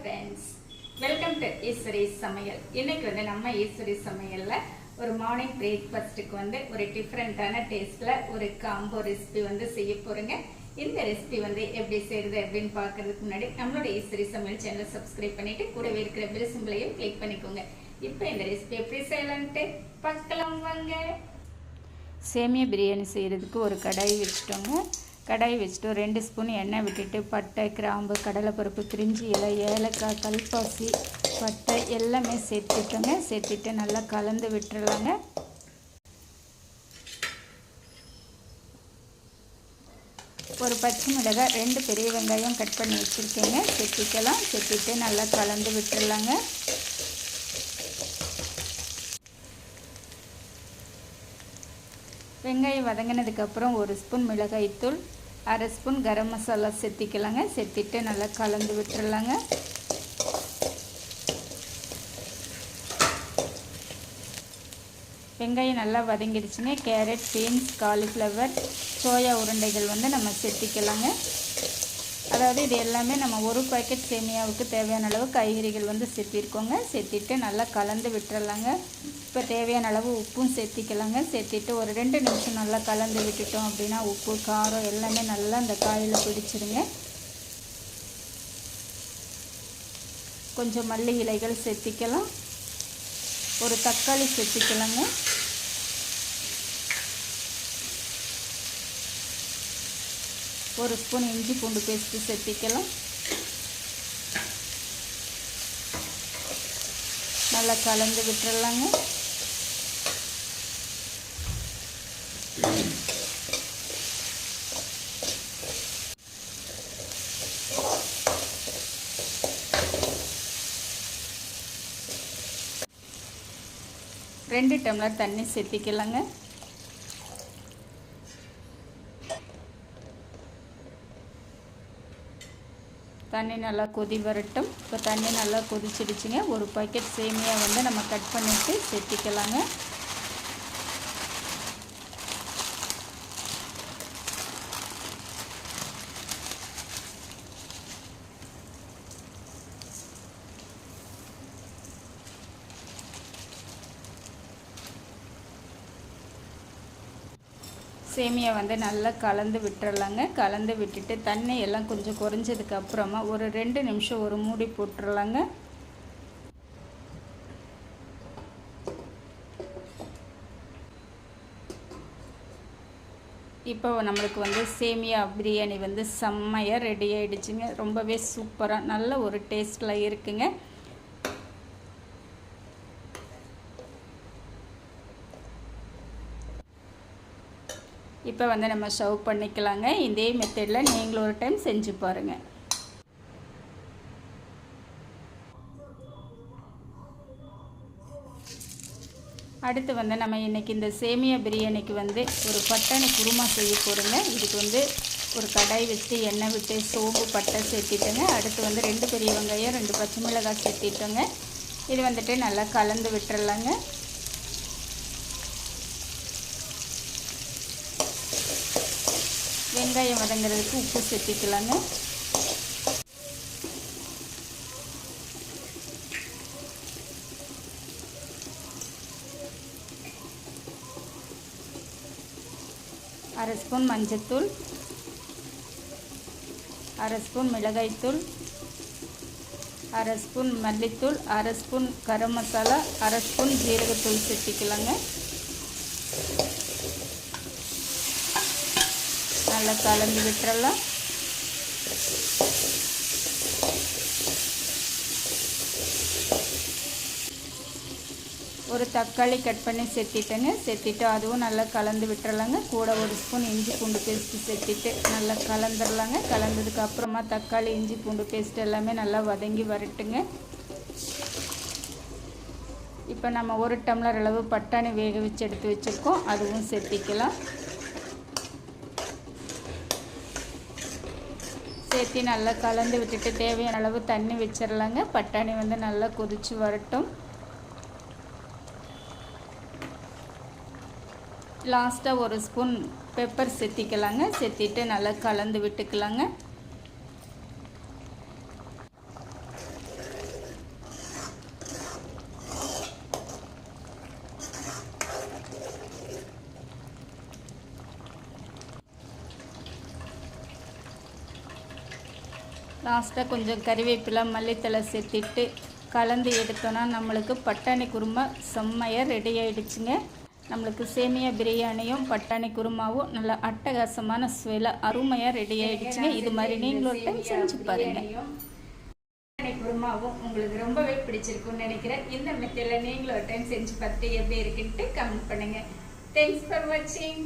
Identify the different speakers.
Speaker 1: Friends welcome to Eswari சமையல் இன்னைக்கு வந்து நம்ம ஈஸ்வரி சமையலில் ஒரு மார்னிங் பிரேக்ஃபாஸ்ட்டுக்கு வந்து ஒரு டிஃப்ரெண்ட்டான டேஸ்ட்டில் ஒரு காம்போ ரெசிபி வந்து செய்ய போறேங்க. இந்த ரெசிபி வந்து எப்படி செய்யறது அப்படின்னு பார்க்கறதுக்கு முன்னாடி நம்மளோட ஈஸ்வரி சமையல் சேனல் சப்ஸ்கிரைப் பண்ணிட்டு கூடவே இருக்கிற பெல் சிம்பிளையும் கிளிக் பண்ணிக்கோங்க. இப்போ இந்த ரெசிபி எப்படி செய்யலான்ட்டு பார்க்கலாம் வாங்க. சேமியா பிரியாணி செய்கிறதுக்கு ஒரு கடாய் வச்சுட்டோங்க. கடாய் வச்சுட்டு ரெண்டு ஸ்பூன் எண்ணெய் விட்டுட்டு பட்டை கிராம்பு கடலைப்பருப்பு பிரிஞ்சி இலை ஏலக்காய் கல்பாசி பட்டை எல்லாமே சேர்த்துட்டோங்க. சேர்த்துட்டு நல்லா கலந்து விட்டுறலாங்க. ஒரு பச்சை மிளகாய் ரெண்டு பெரிய வெங்காயம் கட் பண்ணி வச்சுருக்கேங்க. சேர்த்திக்கலாம். சேர்த்திட்டு நல்லா கலந்து விட்டுடலாங்க வெங்காயம் வதங்கினதுக்கப்புறம் ஒரு ஸ்பூன் மிளகாய்த்தூள் அரை ஸ்பூன் கரம் மசாலா செத்திக்கலாங்க. செத்திட்டு நல்லா கலந்து விட்டுறலாங்க. வெங்காயம் நல்லா வதங்கிடுச்சுங்க. கேரட் பீன்ஸ் காலிஃப்ளவர் சோயா உருண்டைகள் வந்து நம்ம செத்திக்கலாங்க. அதாவது இது எல்லாமே நம்ம ஒரு பாக்கெட் சேமியாவுக்கு தேவையான அளவு காய்கறிகள் வந்து செத்திருக்கோங்க. செத்திட்டு நல்லா கலந்து விட்டுறலாங்க. இப்போ தேவையான அளவு உப்பும் சேர்த்திக்கலாங்க. சேர்த்திட்டு ஒரு ரெண்டு நிமிஷம் நல்லா கலந்து விட்டுட்டோம் அப்படின்னா உப்பு காரம் எல்லாமே நல்லா அந்த காயில் பிடிச்சிருங்க. கொஞ்சம் மல்லி இலைகள் சேர்த்திக்கலாம். ஒரு தக்காளி சேர்த்திக்கலாங்க. ஒரு ஸ்பூன் இஞ்சி பூண்டு பேஸ்ட்டு சேர்த்திக்கலாம். நல்லா கலந்து விட்டுறலாங்க. ரெண்டு டம்ளர் தண்ணி சேர்த்திக்கலாங்க. தண்ணி நல்லா கொதி வரட்டும். இப்போ தண்ணி நல்லா கொதிச்சிடுச்சுங்க. ஒரு பாக்கெட் சேமியா வந்து நம்ம கட் பண்ணிவிட்டு சேர்த்திக்கலாங்க. சேமியா வந்து நல்லா கலந்து விட்டுறலாங்க. கலந்து விட்டுட்டு தண்ணி எல்லாம் கொஞ்சம் குறைஞ்சதுக்கு அப்புறமா ஒரு ரெண்டு நிமிஷம் ஒரு மூடி போட்டுடலாங்க இப்போ நம்மளுக்கு வந்து சேமியா பிரியாணி வந்து செம்மையாக ரெடி ஆகிடுச்சுங்க ரொம்பவே சூப்பராக நல்ல ஒரு டேஸ்ட்டில் இருக்குங்க. இப்போ வந்து நம்ம சர்வ் பண்ணிக்கலாங்க. இதே மெத்தடில் நீங்களும் ஒரு டைம் செஞ்சு பாருங்கள் அடுத்து வந்து நம்ம இன்றைக்கி இந்த சேமியா பிரியாணிக்கு வந்து ஒரு பட்டாணி குருமா செய்ய போகிறோங்க இதுக்கு வந்து ஒரு கடாய் வச்சு எண்ணெய் விட்டு சோம்பு பட்டை சேர்த்திட்டோங்க. அடுத்து வந்து ரெண்டு பெரிய வெங்காயம் ரெண்டு பச்சை மிளகாய் சேர்த்திட்டோங்க. இது வந்துட்டு நல்லா கலந்து விட்டுறலாங்க. வெங்காயம் வதங்குறதுக்கு உப்பு சேர்த்திக்கலாங்க. அரை ஸ்பூன் மஞ்சத்தூள் அரை ஸ்பூன் மிளகாய்த்தூள் அரை ஸ்பூன் மல்லித்தூள் அரை ஸ்பூன் கரம் மசாலா அரை ஸ்பூன் ஜீரகத்தூள் சேர்த்திக்கலாங்க. நல்லா கலந்து விட்டுறலாம். ஒரு தக்காளி கட் பண்ணி செத்திட்டேங்க செத்திட்டு அதுவும் நல்லா கலந்து விட்டுறலாங்க. கூட ஒரு ஸ்பூன் இஞ்சி பூண்டு பேஸ்ட்டு செத்திட்டு நல்லா கலந்துடலாங்க கலந்ததுக்கு அப்புறமா தக்காளி இஞ்சி பூண்டு பேஸ்ட் எல்லாமே நல்லா வதங்கி வரட்டுங்க. இப்போ நம்ம ஒரு டம்ளர் அளவு பட்டாணி வேக வச்சு எடுத்து வச்சுருக்கோம். அதுவும் செத்திக்கலாம். சேர்த்து நல்லா கலந்து விட்டுட்டு தேவையான அளவு தண்ணி வச்சிடலாங்க பட்டாணி வந்து நல்லா கொதித்து வரட்டும். லாஸ்ட்டாக ஒரு ஸ்பூன் பெப்பர் சேர்த்திக்கலாங்க சேர்த்திட்டு நல்லா கலந்து விட்டுக்கலாங்க. லாஸ்ட்டாக கொஞ்சம் கறிவேப்பிலை மல்லித்தலை சேர்த்திட்டு கலந்து எடுத்தோன்னா நம்மளுக்கு பட்டாணி குருமா செம்மையாக ரெடி ஆயிடுச்சுங்க. நம்மளுக்கு சேமியா பிரியாணியும் பட்டாணி குருமாவும் நல்ல அட்டகாசமான ஸ்வெலாக அருமையாக ரெடி ஆயிடுச்சுங்க. இது மாதிரி நீங்களும் ஒரு டைம் செஞ்சு பாருங்க. பட்டாணி குருமாவும் உங்களுக்கு ரொம்பவே பிடிச்சிருக்கும்னு நினைக்கிறேன். இந்த மெத்தடில் நீங்களும் ஒரு டைம் செஞ்சு பார்த்துட்டு எப்படி இருக்குன்ட்டு கமெண்ட் பண்ணுங்க. தேங்க்ஸ் ஃபார் வாட்சிங்